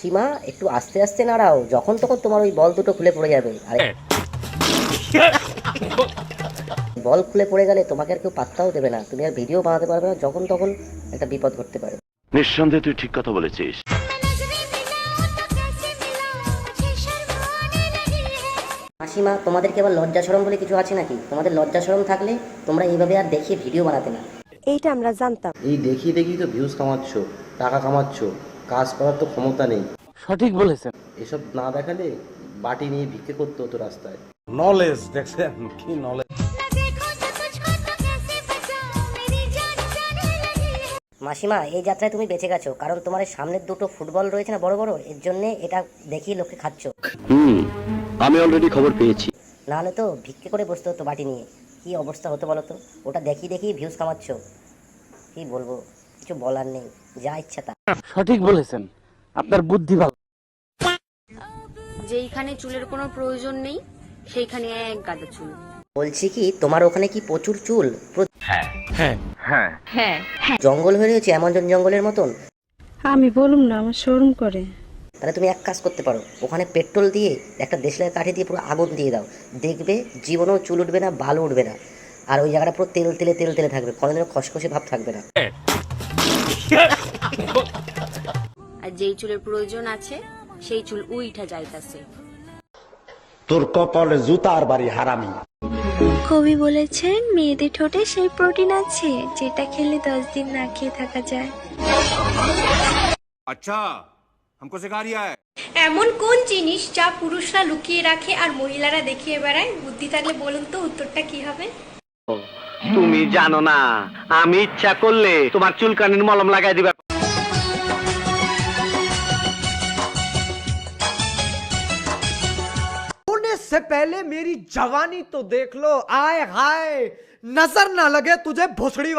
মাসিমা একটু আস্তে আস্তে নাড়াও যখন তখন তোমার ওই বল দুটো খুলে পড়ে যাবে। আরে। বল খুলে পড়ে গেলে তোমাকে আর কেউ পাত্তাও দেবে না। তুমি আর ভিডিও বানাতে পারবে না যখন তখন একটা বিপদ ঘটতে পারে। নিঃসন্দেহে তুই ঠিক কথা বলেছিস। মাসিমা তোমাদের কি আবার লজ্জা সরম বলে কিছু আছে নাকি? তোমাদের লজ্জা সরম থাকলে তোমরা এইভাবে আর দেখিয়ে ভিডিও বানাতে না। এইটা আমরা জানতাম। এই দেখিয়ে দেখিয়ে তো ভিউজ কামাচ্ছ টাকা কামাচ্ছ। কাজ করার তো ক্ষমতা নেই। সঠিক বলেছেন। এসব না দেখালে বাটি নিয়ে ভিক্ষে করতে হতো রাস্তায়। নলেজ দেখছেন? কি নলেজ মাসিমা এই যাত্রায় তুমি বেঁচে গেছো কারণ তোমার সামনের দুটো ফুটবল রয়েছে না বড় বড় এর জন্য এটা দেখিয়ে লোকে খাচ্ছ। হুম আমি অলরেডি খবর পেয়েছি। নাহলে তো ভিক্ষে করে বসতে হতো বাটি নিয়ে। কি অবস্থা হতো বলো তো ওটা দেখিয়ে দেখিয়ে ভিউজ কামাচ্ছ। কি বলব? কিছু বলার নেই যা ইচ্ছা তা। সঠিক বলেছেন। আপনার বুদ্ধি ভালো। যেইখানে চুলের কোনো প্রয়োজন নেই সেইখানে এক গাদা চুল। বলছি কি তোমার ওখানে কি প্রচুর চুল? প্র- হ্যাঁ। জঙ্গল হয়ে রয়েছে অ্যামাজন জঙ্গলের মতন? আমি বলুম না আমার শোরুম করে। তাহলে তুমি এক কাজ করতে পারো ওখানে পেট্রোল দিয়ে একটা দেশলাই কাঠি দিয়ে পুরো আগুন দিয়ে দাও। দেখবে জীবনেও চুল উঠবে না বালু উঠবে না। আর ওই জায়গাটা পুরো তেল তেলে তেল তেলে থাকবে। কোনোদিনও খসখসে ভাব থাকবে না। আর যেই চুলের প্রয়োজন আছে সেই চুল উইঠা যাইতাছে তোর কপালে জুতার বাড়ি হারামি কবি বলেছেন মেয়েদের ঠোঁটে সেই প্রোটিন আছে যেটা খেলে দশ দিন না খেয়ে থাকা যায় अच्छा हमको सिखा रिया है এমন কোন জিনিস যা পুরুষরা লুকিয়ে রাখে আর মহিলারা দেখিয়ে বেড়ায় বুদ্ধি থাকলে বলুন তো উত্তরটা কি হবে তুমি জানো না আমি ইচ্ছা করলে তোমার চুলকানির মলম লাগাই দিবা होने से पहले मेरी जवानी तो देख लो। आए हाय, नज़र ना लगे तुझे भोसड़ी वाली